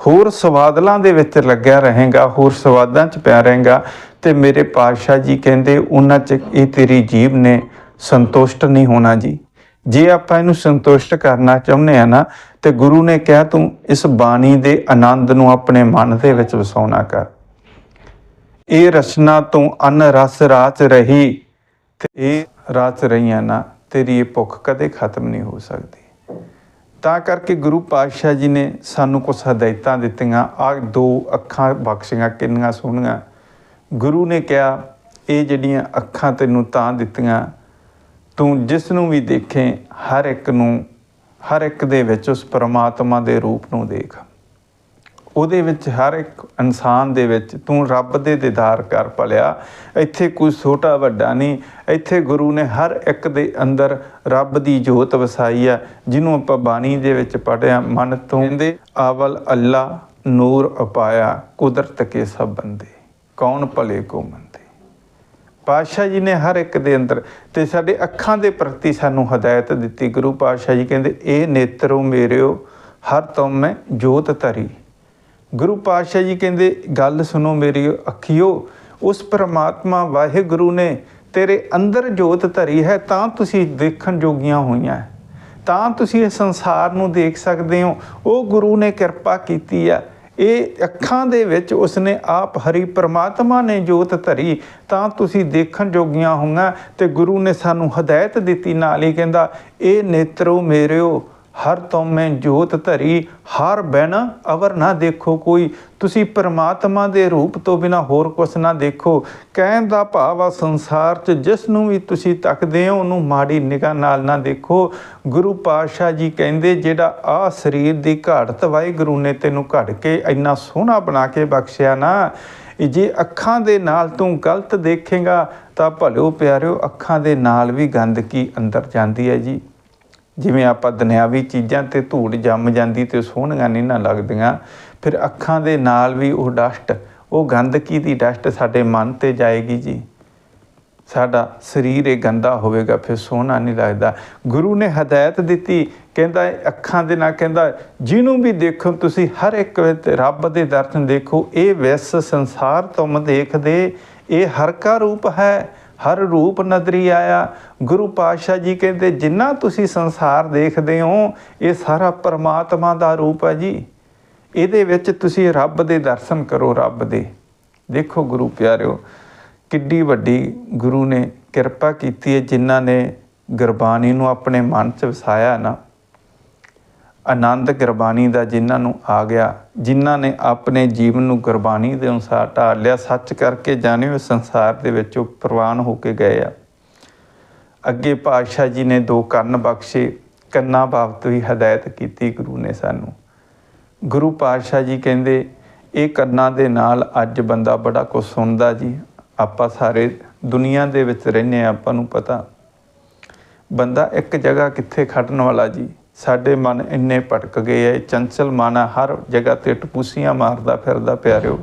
ਹੋਰ ਸਵਾਦਲਾਂ ਦੇ ਵਿੱਚ ਲੱਗਿਆ ਰਹੇਗਾ, ਹੋਰ ਸਵਾਦਾਂ 'ਚ ਪਿਆ ਰਹੇਗਾ ਤੇ ਮੇਰੇ ਪਾਤਸ਼ਾਹ ਜੀ ਕਹਿੰਦੇ, ਉਹਨਾਂ 'ਚ ਇਹ ਤੇਰੀ ਜੀਬ ਨੇ ਸੰਤੁਸ਼ਟ ਨਹੀਂ ਹੋਣਾ ਜੀ। ਜੇ ਆਪਾਂ ਇਹਨੂੰ ਸੰਤੁਸ਼ਟ ਕਰਨਾ ਚਾਹੁੰਦੇ ਆ ਨਾ, ਤੇ ਗੁਰੂ ਨੇ ਕਿਹਾ, ਤੂੰ ਇਸ ਬਾਣੀ ਦੇ ਆਨੰਦ ਨੂੰ ਆਪਣੇ ਮਨ ਦੇ ਵਿੱਚ ਵਸਾਉਣਾ ਕਰ। ਇਹ ਰਚਨਾ ਤੋਂ ਅਨ ਰਸ ਰਾਚ ਰਹੀ, ਤੇ ਇਹ ਰਾਚ ਰਹੀਆਂ ਨਾ, ਤੇਰੀ ਇਹ ਭੁੱਖ ਕਦੇ ਖਤਮ ਨਹੀਂ ਹੋ ਸਕਦੀ। ਤਾਂ ਕਰਕੇ ਗੁਰੂ ਪਾਤਸ਼ਾਹ ਜੀ ਨੇ ਸਾਨੂੰ ਕੁਝ ਹਦਾਇਤਾਂ ਦਿੱਤੀਆਂ। ਆ ਦੋ ਅੱਖਾਂ ਬਖਸ਼ੀਆਂ, ਕਿੰਨੀਆਂ ਸੋਹਣੀਆਂ। ਗੁਰੂ ਨੇ ਕਿਹਾ, ਇਹ ਜਿਹੜੀਆਂ ਅੱਖਾਂ ਤੈਨੂੰ ਤਾਂ ਦਿੱਤੀਆਂ, ਤੂੰ ਜਿਸ ਨੂੰ ਵੀ ਦੇਖੇ, ਹਰ ਇੱਕ ਨੂੰ, ਹਰ ਇੱਕ ਦੇ ਵਿੱਚ ਉਸ ਪਰਮਾਤਮਾ ਦੇ ਰੂਪ ਨੂੰ ਦੇਖ। ਉਹਦੇ ਵਿੱਚ ਹਰ ਇੱਕ ਇਨਸਾਨ ਦੇ ਵਿੱਚ ਤੂੰ ਰੱਬ ਦੇ ਦੀਦਾਰ ਕਰ ਭਲਿਆ। ਇੱਥੇ ਕੋਈ ਛੋਟਾ ਵੱਡਾ ਨਹੀਂ। ਇੱਥੇ ਗੁਰੂ ਨੇ ਹਰ ਇੱਕ ਦੇ ਅੰਦਰ ਰੱਬ ਦੀ ਜੋਤ ਵਸਾਈ ਆ, ਜਿਹਨੂੰ ਆਪਾਂ ਬਾਣੀ ਦੇ ਵਿੱਚ ਪੜਿਆ ਮਨ ਤੋਂ ਕਹਿੰਦੇ, ਆਵਲ ਅੱਲਾ ਨੂਰ ਅਪਾਇਆ, ਕੁਦਰਤ ਕੇ ਸਭ ਬੰਦੇ। ਕੌਣ ਭਲੇ ਕੋ ਮੰਦੇ? ਪਾਤਸ਼ਾਹ ਜੀ ਨੇ ਹਰ ਇੱਕ ਦੇ ਅੰਦਰ ਤੇ ਸਾਡੇ ਅੱਖਾਂ ਦੇ ਪ੍ਰਤੀ ਸਾਨੂੰ ਹਦਾਇਤ ਦਿੱਤੀ। ਗੁਰੂ ਪਾਤਸ਼ਾਹ ਜੀ ਕਹਿੰਦੇ, ਇਹ ਨੇਤਰੋ ਮੇਰਿਓ, ਹਰ ਤੁਮ ਮੈਂ ਜੋਤ ਧਰੀ। ਗੁਰੂ ਪਾਤਸ਼ਾਹ ਜੀ ਕਹਿੰਦੇ, ਗੱਲ ਸੁਣੋ ਮੇਰੀ ਅੱਖੀਓ, ਉਸ ਪਰਮਾਤਮਾ ਵਾਹਿਗੁਰੂ ਨੇ ਤੇਰੇ ਅੰਦਰ ਜੋਤ ਧਰੀ ਹੈ, ਤਾਂ ਤੁਸੀਂ ਦੇਖਣ ਜੋਗੀਆਂ ਹੋਈਆਂ ਤਾਂ ਤੁਸੀਂ ਇਹ ਸੰਸਾਰ ਨੂੰ ਦੇਖ ਸਕਦੇ ਹੋ। ਉਹ ਗੁਰੂ ਨੇ ਕਿਰਪਾ ਕੀਤੀ ਆ ਇਹ ਅੱਖਾਂ ਦੇ ਵਿੱਚ ਉਸਨੇ ਆਪ ਹਰੀ ਪ੍ਰਮਾਤਮਾ ਨੇ ਜੋਤ ਧਰੀ, ਤਾਂ ਤੁਸੀਂ ਦੇਖਣ ਜੋਗੀਆਂ ਹੋਈਆਂ ਤੇ ਗੁਰੂ ਨੇ ਸਾਨੂੰ ਹਦਾਇਤ ਦਿੱਤੀ ਨਾਲ ਹੀ ਕਹਿੰਦਾ, ਇਹ ਨੇਤਰੋ ਮੇਰਿਓ ਹਰ ਤੁਮੈ ਜੋਤ ਧਰੀ, ਹਰ ਬਿਨ ਅਵਰ ਨਾ ਦੇਖੋ ਕੋਈ। ਤੁਸੀਂ ਪਰਮਾਤਮਾ ਦੇ ਰੂਪ ਤੋਂ ਬਿਨਾ ਹੋਰ ਕੁਛ ਨਾ ਦੇਖੋ। ਕਹਿਣ ਦਾ ਭਾਵ ਆ ਸੰਸਾਰ 'ਚ, ਜਿਸ ਨੂੰ ਵੀ ਤੁਸੀਂ ਤੱਕਦੇ ਹੋ, ਉਹਨੂੰ ਮਾੜੀ ਨਿਗਾਹ ਨਾਲ ਨਾ ਦੇਖੋ। ਗੁਰੂ ਪਾਤਸ਼ਾਹ ਜੀ ਕਹਿੰਦੇ, ਜਿਹੜਾ ਆ ਸਰੀਰ ਦੀ ਘਾੜਤ ਵਾਹਿਗੁਰੂ ਨੇ ਤੈਨੂੰ ਘੜ ਕੇ ਇੰਨਾ ਸੋਹਣਾ ਬਣਾ ਕੇ ਬਖਸ਼ਿਆ ਨਾ ਜੇ ਅੱਖਾਂ ਦੇ ਨਾਲ ਤੂੰ ਗਲਤ ਦੇਖੇਗਾ, ਤਾਂ ਭਲਿਓ ਪਿਆਰਿਓ, ਅੱਖਾਂ ਦੇ ਨਾਲ ਵੀ ਗੰਦਗੀ ਅੰਦਰ ਜਾਂਦੀ ਹੈ ਜੀ। ਜਿਵੇਂ ਆਪਾਂ ਦੁਨਿਆਵੀ ਚੀਜ਼ਾਂ ਤੇ ਧੂੜ ਜੰਮ ਜਾਂਦੀ ਤੇ ਸੋਹਣੀਆਂ ਨਹੀਂ ਨਾ ਲੱਗਦੀਆਂ, ਫਿਰ ਅੱਖਾਂ ਦੇ ਨਾਲ ਵੀ ਉਹ ਡਸਟ, ਉਹ ਗੰਦਗੀ ਦੀ ਡਸਟ ਸਾਡੇ ਮਨ ਤੇ ਜਾਏਗੀ ਜੀ? ਸਾਡਾ ਸਰੀਰ ਇਹ ਗੰਦਾ ਹੋਵੇਗਾ, ਫਿਰ ਸੋਹਣਾ ਨਹੀਂ ਲੱਗਦਾ। ਗੁਰੂ ਨੇ ਹਦਾਇਤ ਦਿੱਤੀ, ਕਹਿੰਦਾ ਅੱਖਾਂ ਦੇ ਨਾਲ, ਕਹਿੰਦਾ ਜਿਹਨੂੰ ਵੀ ਦੇਖੋ, ਤੁਸੀਂ ਹਰ ਇੱਕ ਵਿੱਚ ਰੱਬ ਦੇ ਦਰਸ਼ਨ ਦੇਖੋ, ਇਹ ਵਿਸ ਸੰਸਾਰ ਤੁਮ ਦੇਖਦੇ, ਇਹ ਹਰ ਕਾ ਰੂਪ ਹੈ। ਹਰ ਰੂਪ ਨਦਰੀ ਆਇਆ। ਗੁਰੂ ਪਾਤਸ਼ਾਹ ਜੀ ਕਹਿੰਦੇ, ਜਿੰਨਾ ਤੁਸੀਂ ਸੰਸਾਰ ਦੇਖਦੇ ਹੋ, ਇਹ ਸਾਰਾ ਪਰਮਾਤਮਾ ਦਾ ਰੂਪ ਹੈ ਜੀ। ਇਹਦੇ ਵਿੱਚ ਤੁਸੀਂ ਰੱਬ ਦੇ ਦਰਸ਼ਨ ਕਰੋ, ਰੱਬ ਦੇ। ਦੇਖੋ ਗੁਰੂ ਪਿਆਰਿਓ, ਕਿੱਡੀ ਵੱਡੀ ਗੁਰੂ ਨੇ ਕਿਰਪਾ ਕੀਤੀ ਹੈ, ਜਿਨ੍ਹਾਂ ਨੇ ਗੁਰਬਾਣੀ ਨੂੰ ਆਪਣੇ ਮਨ 'ਚ ਵਸਾਇਆ ਨਾ। ਆਨੰਦ ਗੁਰਬਾਣੀ ਦਾ ਜਿਨ੍ਹਾਂ ਨੂੰ ਆ ਗਿਆ, ਜਿਨ੍ਹਾਂ ਨੇ ਆਪਣੇ ਜੀਵਨ ਨੂੰ ਗੁਰਬਾਣੀ ਦੇ ਅਨੁਸਾਰ ਢਾਲ ਲਿਆ, ਸੱਚ ਕਰਕੇ ਜਾਣਿਓ ਸੰਸਾਰ ਦੇ ਵਿੱਚ ਉਹ ਪ੍ਰਵਾਨ ਹੋ ਕੇ ਗਏ ਆ। ਅੱਗੇ ਪਾਤਸ਼ਾਹ ਜੀ ਨੇ ਦੋ ਕੰਨ ਬਖਸ਼ੇ, ਕੰਨਾਂ ਬਾਬਤ ਵੀ ਹਦਾਇਤ ਕੀਤੀ ਗੁਰੂ ਨੇ ਸਾਨੂੰ। ਗੁਰੂ ਪਾਤਸ਼ਾਹ ਜੀ ਕਹਿੰਦੇ, ਇਹ ਕੰਨਾਂ ਦੇ ਨਾਲ ਅੱਜ ਬੰਦਾ ਬੜਾ ਕੁਝ ਸੁਣਦਾ ਜੀ। ਆਪਾਂ ਸਾਰੇ ਦੁਨੀਆ ਦੇ ਵਿੱਚ ਰਹਿੰਦੇ ਆ ਆਪਾਂ ਨੂੰ ਪਤਾ। ਬੰਦਾ ਇੱਕ ਜਗ੍ਹਾ ਕਿੱਥੇ ਖੜਨ ਵਾਲਾ ਜੀ? ਸਾਡੇ ਮਨ ਇੰਨੇ ਭਟਕ ਗਏ ਐ, ਚੰਚਲ ਮਾਨਾ ਹਰ ਜਗ੍ਹਾ ਤੇ ਟਪੂਸੀਆਂ ਮਾਰਦਾ ਫਿਰਦਾ ਪਿਆਰਿਓ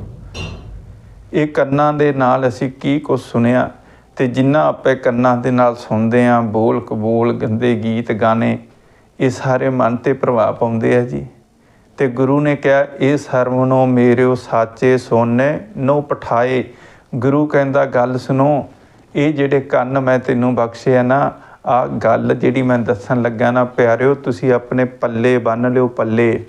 ਇਹ ਕੰਨਾਂ ਦੇ ਨਾਲ ਅਸੀਂ ਕੀ ਕੁਝ ਸੁਣਿਆ ਤੇ ਜਿੰਨਾ ਆਪੇ ਕੰਨਾਂ ਦੇ ਨਾਲ ਸੁਣਦੇ ਆ, ਬੋਲ ਕਬੋਲ, ਗੰਦੇ ਗੀਤ ਗਾਣੇ, ਇਹ ਸਾਰੇ ਮਨ ਤੇ ਪ੍ਰਭਾਵ ਪਾਉਂਦੇ ਆ ਜੀ। ਤੇ ਗੁਰੂ ਨੇ ਕਿਹਾ ਇਹ ਸਰਵਨੋ ਮੇਰਿਓ ਸਾਚੇ ਸੋਨੇ, ਨੋ ਪਠਾਏ। ਗੁਰੂ ਕਹਿੰਦਾ, ਗੱਲ ਸੁਣੋ, ਇਹ ਜਿਹੜੇ ਕੰਨ ਮੈਂ ਤੈਨੂੰ ਬਖਸ਼ਿਆ ਨਾ ਆ ਗੱਲ ਜਿਹੜੀ ਮੈਂ ਦੱਸਣ ਲੱਗਾ ਨਾ, ਪਿਆਰਿਓ, ਤੁਸੀਂ ਆਪਣੇ ਪੱਲੇ ਬੰਨ ਲਿਓ ਪੱਲੇ।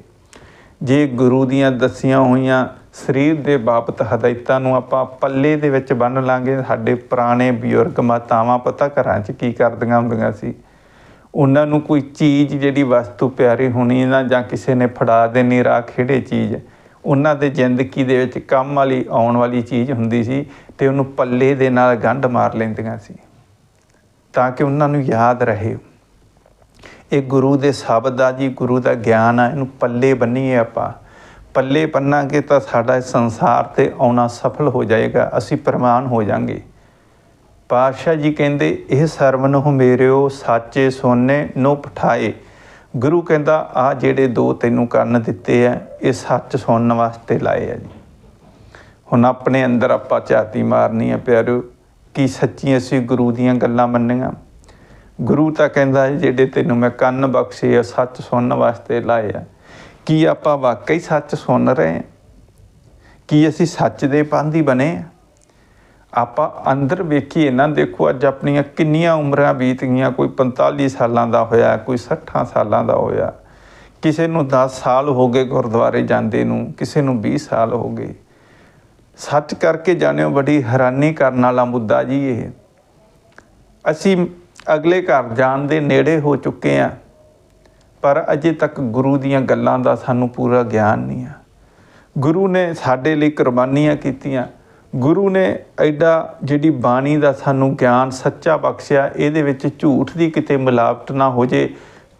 ਜੇ ਗੁਰੂ ਦੀਆਂ ਦੱਸੀਆਂ ਹੋਈਆਂ ਸਰੀਰ ਦੇ ਬਾਬਤ ਹਦਾਇਤਾਂ ਨੂੰ ਆਪਾਂ ਪੱਲੇ ਦੇ ਵਿੱਚ ਬੰਨ ਲਾਂਗੇ, ਸਾਡੇ ਪੁਰਾਣੇ ਬਜ਼ੁਰਗ ਮਾਤਾਵਾਂ ਪਤਾ ਘਰਾਂ 'ਚ ਕੀ ਕਰਦੀਆਂ ਹੁੰਦੀਆਂ ਸੀ। ਉਹਨਾਂ ਨੂੰ ਕੋਈ ਚੀਜ਼ ਜਿਹੜੀ ਵਸਤੂ ਪਿਆਰੀ ਹੋਣੀ ਨਾ, ਜਾਂ ਕਿਸੇ ਨੇ ਫੜਾ ਦੇਣੀ ਰਾਹ ਖੇੜੇ ਚੀਜ਼, ਉਹਨਾਂ ਦੇ ਜ਼ਿੰਦਗੀ ਦੇ ਵਿੱਚ ਕੰਮ ਵਾਲੀ, ਆਉਣ ਵਾਲੀ ਚੀਜ਼ ਹੁੰਦੀ ਸੀ ਤੇ ਉਹਨੂੰ ਪੱਲੇ ਦੇ ਨਾਲ ਗੰਢ ਮਾਰ ਲੈਂਦੀਆਂ ਸੀ। ਤਾਂ ਕਿ ਉਹਨਾਂ ਨੂੰ ਯਾਦ ਰਹੇ। ਇਹ ਗੁਰੂ ਦੇ ਸ਼ਬਦ ਆ ਜੀ, ਗੁਰੂ ਦਾ ਗਿਆਨ ਆ, ਇਹਨੂੰ ਪੱਲੇ ਬੰਨੀਏ ਆਪਾਂ। ਪੱਲੇ ਬੰਨਾਂਗੇ ਤਾਂ ਸਾਡਾ ਸੰਸਾਰ ਤੇ ਆਉਣਾ ਸਫਲ ਹੋ ਜਾਏਗਾ, ਅਸੀਂ ਪ੍ਰਮਾਨ ਹੋ ਜਾਾਂਗੇ। ਪਾਤਸ਼ਾਹ ਜੀ ਕਹਿੰਦੇ, ਇਹ ਸਰਵਨ ਹੋ ਮੇਰਿਓ, ਸਾਚੇ ਸੋਨੇ ਨੂੰ ਪਠਾਏ। ਗੁਰੂ ਕਹਿੰਦਾ ਆ ਜਿਹੜੇ ਦੋ ਤੈਨੂੰ ਕੰਨ ਦਿੱਤੇ ਆ, ਇਹ ਸੱਚ ਸੁਣਨ ਵਾਸਤੇ ਲਾਏ ਆ ਜੀ। ਹੁਣ ਆਪਣੇ ਅੰਦਰ ਆਪਾਂ ਝਾਤੀ ਮਾਰਨੀ ਆ, ਪਿਆਰਿਓ। ਕਿ ਸੱਚੀ ਅਸੀਂ ਗੁਰੂ ਦੀਆਂ ਗੱਲਾਂ ਮੰਨੀਆਂ? ਗੁਰੂ ਤਾਂ ਕਹਿੰਦਾ ਜਿਹੜੇ ਤੈਨੂੰ ਮੈਂ ਕੰਨ ਬਖਸ਼ੇ ਆ, ਸੱਚ ਸੁਣਨ ਵਾਸਤੇ ਲਾਏ ਆ। ਕੀ ਆਪਾਂ ਵਾਕਈ ਸੱਚ ਸੁਣ ਰਹੇ ਹਾਂ ਕੀ ਅਸੀਂ ਸੱਚ ਦੇ ਪੰਧੀ ਬਣੇ ਆਪਾਂ ਅੰਦਰ ਵੇਖੀਏ ਨਾ ਦੇਖੋ, ਅੱਜ ਆਪਣੀਆਂ ਕਿੰਨੀਆਂ ਉਮਰਾਂ ਬੀਤ ਗਈਆਂ। ਕੋਈ 45 ਸਾਲਾਂ ਦਾ ਹੋਇਆ, ਕੋਈ 60 ਸਾਲਾਂ ਦਾ ਹੋਇਆ। ਕਿਸੇ ਨੂੰ 10 ਸਾਲ ਹੋ ਗਏ ਗੁਰਦੁਆਰੇ ਜਾਂਦੇ ਨੂੰ, ਕਿਸੇ ਨੂੰ 20 ਸਾਲ ਹੋ ਗਏ। ਸੱਚ ਕਰਕੇ ਜਾਣਿਓ ਬੜੀ ਹੈਰਾਨੀ ਕਰਨ ਵਾਲਾ ਮੁੱਦਾ ਜੀ ਇਹ। ਅਸੀਂ ਅਗਲੇ ਘਰ ਜਾਣ ਦੇ ਨੇੜੇ ਹੋ ਚੁੱਕੇ ਆ ਪਰ ਅਜੇ ਤੱਕ ਗੁਰੂ ਦੀਆਂ ਗੱਲਾਂ ਦਾ ਸਾਨੂੰ ਪੂਰਾ ਗਿਆਨ ਨਹੀਂ ਆ। ਗੁਰੂ ਨੇ ਸਾਡੇ ਲਈ ਕੁਰਬਾਨੀਆਂ ਕੀਤੀਆਂ। ਗੁਰੂ ਨੇ ਐਡਾ ਜਿਹੜੀ ਬਾਣੀ ਦਾ ਸਾਨੂੰ ਗਿਆਨ ਸੱਚਾ ਬਖਸ਼ਿਆ, ਇਹਦੇ ਵਿੱਚ ਝੂਠ ਦੀ ਕਿਤੇ ਮਿਲਾਵਟ ਨਾ ਹੋ ਜੇ।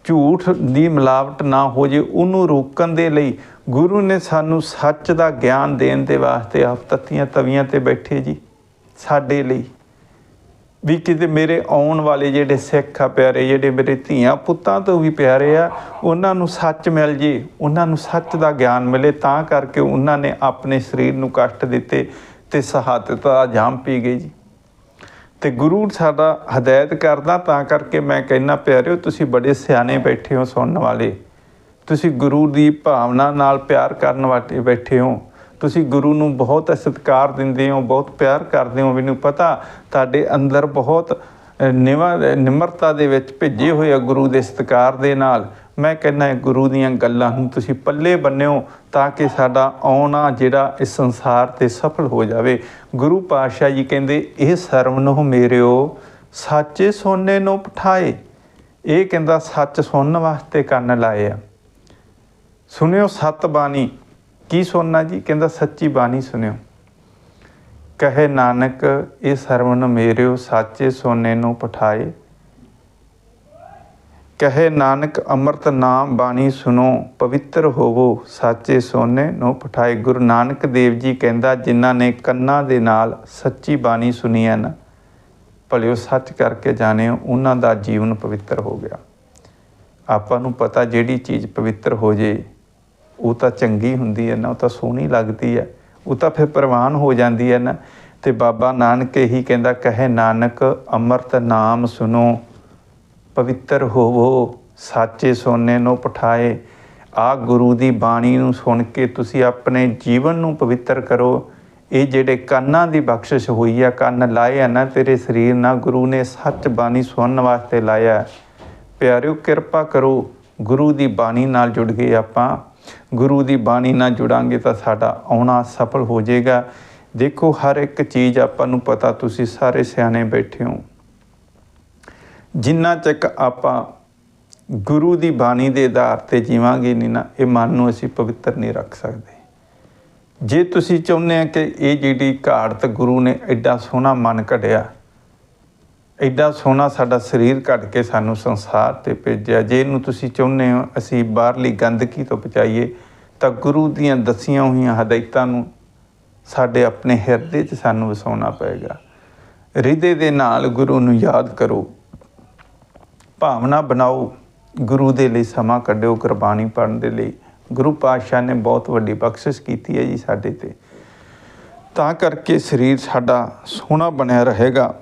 ਝੂਠ ਦੀ ਮਿਲਾਵਟ ਨਾ ਹੋ ਜੇ, ਉਹਨੂੰ ਰੋਕਣ ਦੇ ਲਈ ਗੁਰੂ ਨੇ ਸਾਨੂੰ ਸੱਚ ਦਾ ਗਿਆਨ ਦੇਣ ਦੇ ਵਾਸਤੇ ਆਪ ਤੱਤੀਆਂ ਤਵੀਆਂ ਤੇ ਬੈਠੇ ਜੀ, ਸਾਡੇ ਲਈ। ਵੀ ਕਿਤੇ ਮੇਰੇ ਆਉਣ ਵਾਲੇ ਜਿਹੜੇ ਸਿੱਖ ਆ ਪਿਆਰੇ, ਜਿਹੜੇ ਮੇਰੇ ਧੀਆਂ ਪੁੱਤਾਂ ਤੋਂ ਵੀ ਪਿਆਰੇ ਆ, ਉਹਨਾਂ ਨੂੰ ਸੱਚ ਮਿਲ ਜੇ, ਉਹਨਾਂ ਨੂੰ ਸੱਚ ਦਾ ਗਿਆਨ ਮਿਲੇ, ਤਾਂ ਕਰਕੇ ਉਹਨਾਂ ਨੇ ਆਪਣੇ ਸਰੀਰ ਨੂੰ ਕਸ਼ਟ ਦਿੱਤੇ ਤੇ ਸ਼ਹਾਦਤ ਦਾ ਜਾਮ ਪੀ ਗਏ ਜੀ। ਤੇ ਗੁਰੂ ਸਾਡਾ ਹਦਾਇਤ ਕਰਦਾ ਤਾਂ ਕਰਕੇ ਮੈਂ ਕਹਿੰਨਾ, ਪਿਆਰਿਓ, ਤੁਸੀਂ ਬੜੇ ਸਿਆਣੇ ਬੈਠੇ ਹੋ ਸੁਣਨ ਵਾਲੇ। ਤੁਸੀਂ ਗੁਰੂ ਦੀ ਭਾਵਨਾ ਨਾਲ ਪਿਆਰ ਕਰਨ ਵਾਲੇ ਬੈਠੇ ਹੋ। ਤੁਸੀਂ ਗੁਰੂ ਨੂੰ ਬਹੁਤ ਸਤਿਕਾਰ ਦਿੰਦੇ ਹੋ, ਬਹੁਤ ਪਿਆਰ ਕਰਦੇ ਹੋ। ਮੈਨੂੰ ਪਤਾ ਤੁਹਾਡੇ ਅੰਦਰ ਬਹੁਤ ਨਿਵਾ, ਨਿਮਰਤਾ ਦੇ ਵਿੱਚ ਭੇਜੇ ਹੋਏ ਆ ਗੁਰੂ ਦੇ ਸਤਿਕਾਰ ਦੇ ਨਾਲ। ਮੈਂ ਕਹਿੰਦਾ ਗੁਰੂ ਦੀਆਂ ਗੱਲਾਂ ਨੂੰ ਤੁਸੀਂ ਪੱਲੇ ਬੰਨਿਓ ਤਾਂ ਕਿ ਸਾਡਾ ਆਉਣਾ ਜਿਹੜਾ ਇਸ ਸੰਸਾਰ ਤੇ ਸਫਲ ਹੋ ਜਾਵੇ। ਗੁਰੂ ਪਾਤਸ਼ਾਹ ਜੀ ਕਹਿੰਦੇ, ਇਹ ਸਰਵਨੋ ਮੇਰਿਓ, ਸੱਚੇ ਸੋਨੇ ਨੂੰ ਪਠਾਏ ਇਹ ਕਹਿੰਦਾ, ਸੱਚ ਸੁਣਨ ਵਾਸਤੇ ਕੰਨ ਲਾਏ ਆ। ਸੁਣਿਓ ਸਤ ਬਾਣੀ। ਕੀ ਸੁਣਨਾ ਜੀ? ਕਹਿੰਦਾ, ਸੱਚੀ ਬਾਣੀ ਸੁਣਿਓ। ਕਹੇ, ਨਾਨਕ, ਇਹ ਸਰਵਨ ਮੇਰਿਓ, ਸਾਚੇ ਸੋਨੇ ਨੂੰ ਪਠਾਏ ਕਹੇ ਨਾਨਕ, ਅੰਮ੍ਰਿਤ ਨਾਮ ਬਾਣੀ ਸੁਨੋ ਪਵਿੱਤਰ ਹੋਵੋ, ਸਾਚੇ ਸੋਨੇ ਨੂੰ ਪਠਾਏ। ਗੁਰੂ ਨਾਨਕ ਦੇਵ ਜੀ ਕਹਿੰਦਾ, ਜਿਨ੍ਹਾਂ ਨੇ ਕੰਨਾਂ ਦੇ ਨਾਲ ਸੱਚੀ ਬਾਣੀ ਸੁਣੀ ਹੈ ਨਾ, ਭਲਿਓ ਸੱਚ ਕਰਕੇ ਜਾਣਿਓ, ਉਹਨਾਂ ਦਾ ਜੀਵਨ ਪਵਿੱਤਰ ਹੋ ਗਿਆ। ਆਪਾਂ ਨੂੰ ਪਤਾ ਜਿਹੜੀ ਚੀਜ਼ ਪਵਿੱਤਰ ਹੋ ਜੇ, ਉਹ ਤਾਂ ਚੰਗੀ ਹੁੰਦੀ ਹੈ ਨਾ, ਉਹ ਤਾਂ ਸੋਹਣੀ ਲੱਗਦੀ ਹੈ, ਉਹ ਤਾਂ ਫਿਰ ਪ੍ਰਵਾਨ ਹੋ ਜਾਂਦੀ ਹੈ ਨਾ। ਤੇ ਬਾਬਾ ਨਾਨਕ ਹੀ ਕਹਿੰਦਾ, ਕਹੇ ਨਾਨਕ, ਅੰਮ੍ਰਿਤ ਨਾਮ ਸੁਨੋ ਪਵਿੱਤਰ ਹੋਵੋ, ਸਾਚੇ ਸੋਨੇ ਨੂੰ ਪਠਾਏ। ਆ ਗੁਰੂ ਦੀ ਬਾਣੀ ਨੂੰ ਸੁਣ ਕੇ ਤੁਸੀਂ ਆਪਣੇ ਜੀਵਨ ਨੂੰ ਪਵਿੱਤਰ ਕਰੋ। ਇਹ ਜਿਹੜੇ ਕੰਨਾਂ ਦੀ ਬਖਸ਼ਿਸ਼ ਹੋਈ ਆ, ਕੰਨ ਲਾਏ ਆ ਨਾ ਤੇਰੇ ਸਰੀਰ ਨਾਲ, ਗੁਰੂ ਨੇ ਸੱਚ ਬਾਣੀ ਸੁਣਨ ਵਾਸਤੇ ਲਾਇਆ। ਪਿਆਰਿਓ, ਕਿਰਪਾ ਕਰੋ, ਗੁਰੂ ਦੀ ਬਾਣੀ ਨਾਲ ਜੁੜ ਗਏ ਆਪਾਂ। ਗੁਰੂ ਦੀ ਬਾਣੀ ਨਾਲ ਜੁੜਾਂਗੇ ਤਾਂ ਸਾਡਾ ਆਉਣਾ ਸਫਲ ਹੋ ਜਾਏਗਾ। ਦੇਖੋ, ਹਰ ਇੱਕ ਚੀਜ਼ ਆਪਾਂ ਨੂੰ ਪਤਾ, ਤੁਸੀਂ ਸਾਰੇ ਸਿਆਣੇ ਬੈਠੇ ਹੋ। ਜਿੰਨਾ ਚੱਕ ਆਪਾਂ ਗੁਰੂ ਦੀ ਬਾਣੀ ਦੇ ਆਧਾਰ ਤੇ ਜੀਵਾਂਗੇ ਨਹੀਂ ਨਾ, ਇਹ ਮਨ ਨੂੰ ਅਸੀਂ ਪਵਿੱਤਰ ਨਹੀਂ ਰੱਖ ਸਕਦੇ। ਜੇ ਤੁਸੀਂ ਚਾਹੁੰਦੇ ਆ ਕਿ ਇਹ ਜਿਹੜੀ ਘਾੜਤ ਗੁਰੂ ਨੇ ਐਡਾ ਸੋਹਣਾ ਮਨ ਘੜਿਆ ਐਡਾ ਸੋਹਣਾ ਸਾਡਾ ਸਰੀਰ ਘੜ ਕੇ ਸਾਨੂੰ ਸੰਸਾਰ ਤੇ ਭੇਜਿਆ, ਜੇ ਇਹਨੂੰ ਤੁਸੀਂ ਚਾਹੁੰਦੇ ਹੋ ਅਸੀਂ ਬਾਹਰਲੀ ਗੰਦਗੀ ਤੋਂ ਬਚਾਈਏ, ਤਾਂ ਗੁਰੂ ਦੀਆਂ ਦਸੀਆਂ ਹੋਈਆਂ ਹਦਾਇਤਾਂ ਨੂੰ ਸਾਡੇ ਆਪਣੇ ਹਿਰਦੇ 'ਚ ਸਾਨੂੰ ਵਸਾਉਣਾ ਪਏਗਾ। ਹਿਰਦੇ ਦੇ ਨਾਲ ਗੁਰੂ ਨੂੰ ਯਾਦ ਕਰੋ। ਭਾਵਨਾ ਬਣਾਓ, ਗੁਰੂ ਦੇ ਲਈ ਸਮਾਂ ਕੱਢਿਓ, ਕੁਰਬਾਨੀ ਪੜਨ ਦੇ ਲਈ। ਗੁਰੂ ਪਾਤਸ਼ਾਹ ਨੇ ਬਹੁਤ ਵੱਡੀ ਬਖਸ਼ਿਸ਼ ਕੀਤੀ ਹੈ ਜੀ ਸਾਡੇ ਤੇ। ਤਾਂ ਕਰਕੇ ਸਰੀਰ ਸਾਡਾ ਸੋਹਣਾ ਬਣਿਆ ਰਹੇਗਾ।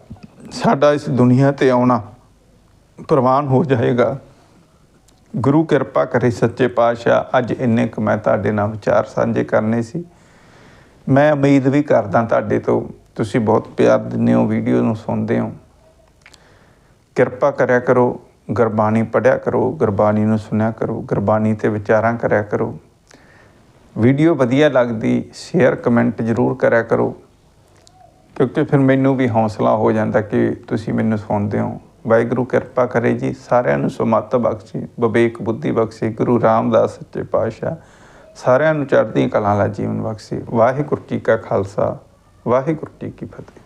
ਸਾਡਾ ਇਸ ਦੁਨੀਆ ਤੇ ਆਉਣਾ ਪ੍ਰਵਾਨ ਹੋ ਜਾਏਗਾ। ਗੁਰੂ ਕਿਰਪਾ ਕਰੇ ਸੱਚੇ ਪਾਤਸ਼ਾਹ, ਅੱਜ ਇੰਨੇ ਕੁ ਮੈਂ ਤੁਹਾਡੇ ਨਾਲ ਵਿਚਾਰ ਸਾਂਝੇ ਕਰਨੇ ਸੀ। ਮੈਂ ਉਮੀਦ ਵੀ ਕਰਦਾ ਤੁਹਾਡੇ ਤੋਂ। ਤੁਸੀਂ ਬਹੁਤ ਪਿਆਰ ਦਿੰਦੇ ਹੋ, ਵੀਡੀਓ ਨੂੰ ਸੁਣਦੇ ਹੋ। ਕਿਰਪਾ ਕਰਿਆ ਕਰੋ, ਗੁਰਬਾਣੀ ਪੜਿਆ ਕਰੋ, ਗੁਰਬਾਣੀ ਨੂੰ ਸੁਣਿਆ ਕਰੋ, ਗੁਰਬਾਣੀ ਤੇ ਵਿਚਾਰਾਂ ਕਰਿਆ ਕਰੋ। ਵੀਡੀਓ ਵਧੀਆ ਲੱਗਦੀ ਸ਼ੇਅਰ ਕਮੈਂਟ ਜ਼ਰੂਰ ਕਰਿਆ ਕਰੋ। ਕਿਉਂਕਿ ਫਿਰ ਮੈਨੂੰ ਵੀ ਹੌਸਲਾ ਹੋ ਜਾਂਦਾ ਕਿ ਤੁਸੀਂ ਮੈਨੂੰ ਸੁਣਦੇ ਹੋ। ਵਾਹਿਗੁਰੂ ਕਿਰਪਾ ਕਰੇ ਜੀ, ਸਾਰਿਆਂ ਨੂੰ ਸੁਮਤ ਬਖਸ਼ੀ, ਵਿਵੇਕ ਬੁੱਧੀ ਬਖਸ਼ੀ, ਗੁਰੂ ਰਾਮਦਾਸ ਸੱਚੇ ਪਾਤਸ਼ਾਹ, ਸਾਰਿਆਂ ਨੂੰ ਚੜ੍ਹਦੀ ਕਲਾ ਦਾ ਜੀਵਨ ਬਖਸ਼ੀ। ਵਾਹਿਗੁਰੂ ਜੀ ਕਾ ਖਾਲਸਾ, ਵਾਹਿਗੁਰੂ ਜੀ ਕੀ ਫਤਿਹ।